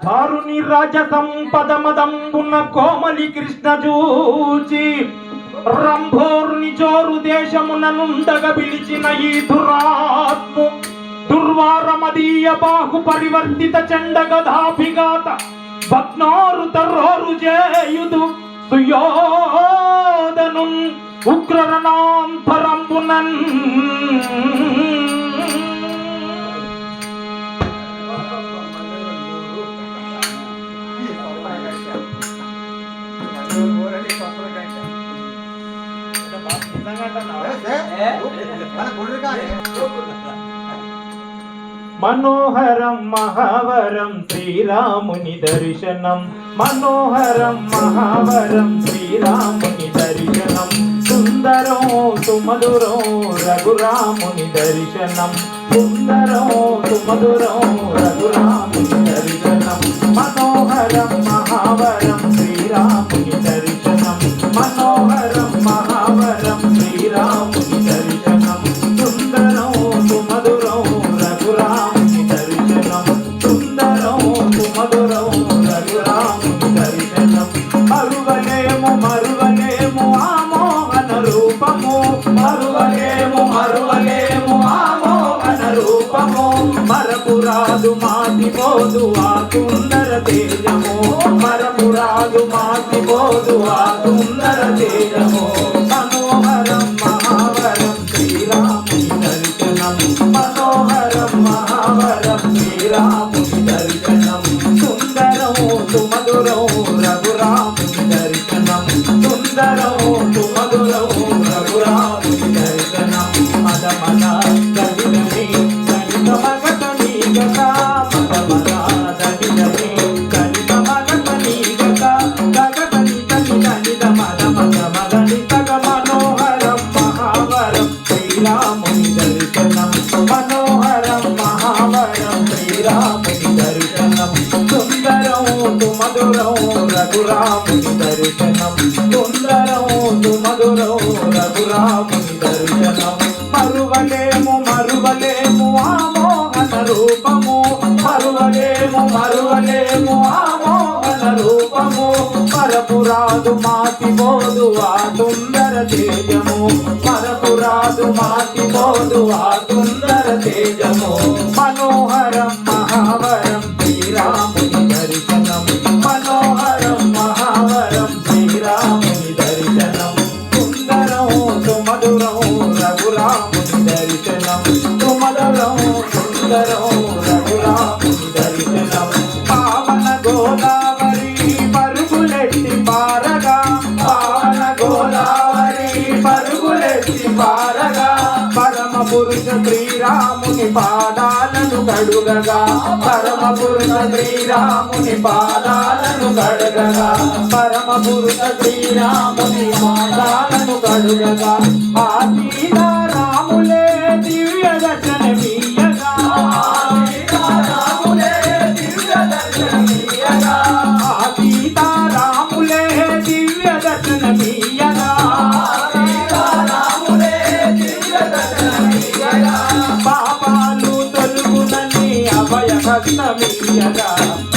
కారుని రాజ సంపదమదంబున్న కోమలి కృష్ణ చూచి రంభోర్ని చోరు దేశమున నుండగ పిలిచిన ఈ దురాత్ము దుర్వారమదీయ బాహు పరివర్తిత చండగధాభిఘాత భగ్నోరు తర్రోరు చేయుదు సుయోధను ఉగ్రరణాంతరంబునన్ మనోహరం మహావరం శ్రీరాముని దర్శనం మనోహరం మహావరం శ్రీరాముని దర్శనం సుందరం సుమధురం రఘురాముని దర్శనం సుందరం సుమధురం రఘురాముని దర్శనం మనోహరం మహావరం మరువలేము మరువలేము ఆమో మన రూపము మరపురాదు మాటిపోదు ఆ సుందర తేజము. మరపురాదు మాటిపోదు ఆ సుందర తేజము. మనోహరం మహావరం శ్రీరాముని దర్శనం మనోహరం మహావరం శ్రీరాముని దర్శనం రఘురాముని దర్శనం సుందరం సుమధురం రఘురాముని దర్శనం మరువలేము మరువలేము ఆ రూపము మరువలేము మరువలేము ఆ రూపము పరపురాదు మాతి సుందర తేజము పరపురాదు మాతి పోదు ఆ సుందర తేజము మనోహరం మహావరం శ్రీరాముని దర్శనం. మనోహరం మహావరం శ్రీరాముని దర్శనం. సుందరం సుమధురం రఘురాముని దర్శనం. సుమధురం సుందరం రఘురాముని దర్శనం. పరుగులెత్తి పారగా పరమ పురుష శ్రీరాముని పాదాలను కడుగగా పరమ పురుష శ్రీరాముని పాదాలను కడగగా పరమ పురుష శ్రీరాముని పాదాలను కడుగగా. ఆ అభయ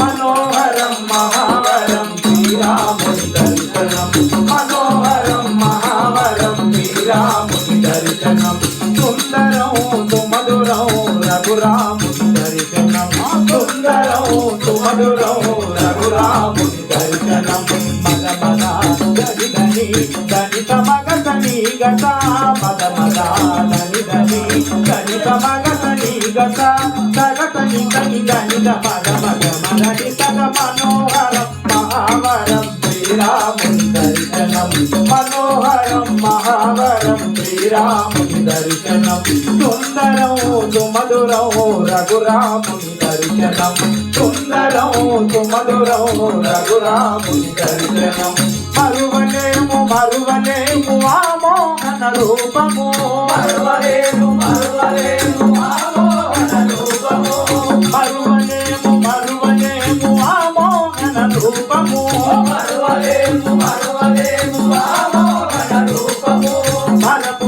మనోహరం మహావరం శ్రీరాముని దర్శనం. మనోహరం మహావరం శ్రీరాముని దర్శనం. సుందరం సుమధురం రఘురాముని దర్శనం. సుందరం సుమధురం రఘురాముని దర్శనం. మద మద గని గని గణిత మగ గని గత మద మద గని గని గణిత మగ గని గత సగతని గని గణిత మగ మగ మగని సగ మనోహరం మహావరం శ్రీరాముని మనోహరం మహావరం శ్రీరాముని దర్శనం సుందరం సుమధురం రఘురాముని దర్శనం సుందరం సుమధురం రఘురాముని దర్శనం మరువలేము మరువలేము ఆ మోహన రూపము. మరువలేము మరువలేము.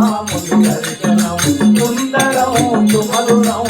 రఘురాముని దర్శనం సుందరం సుమధురం రఘురాముని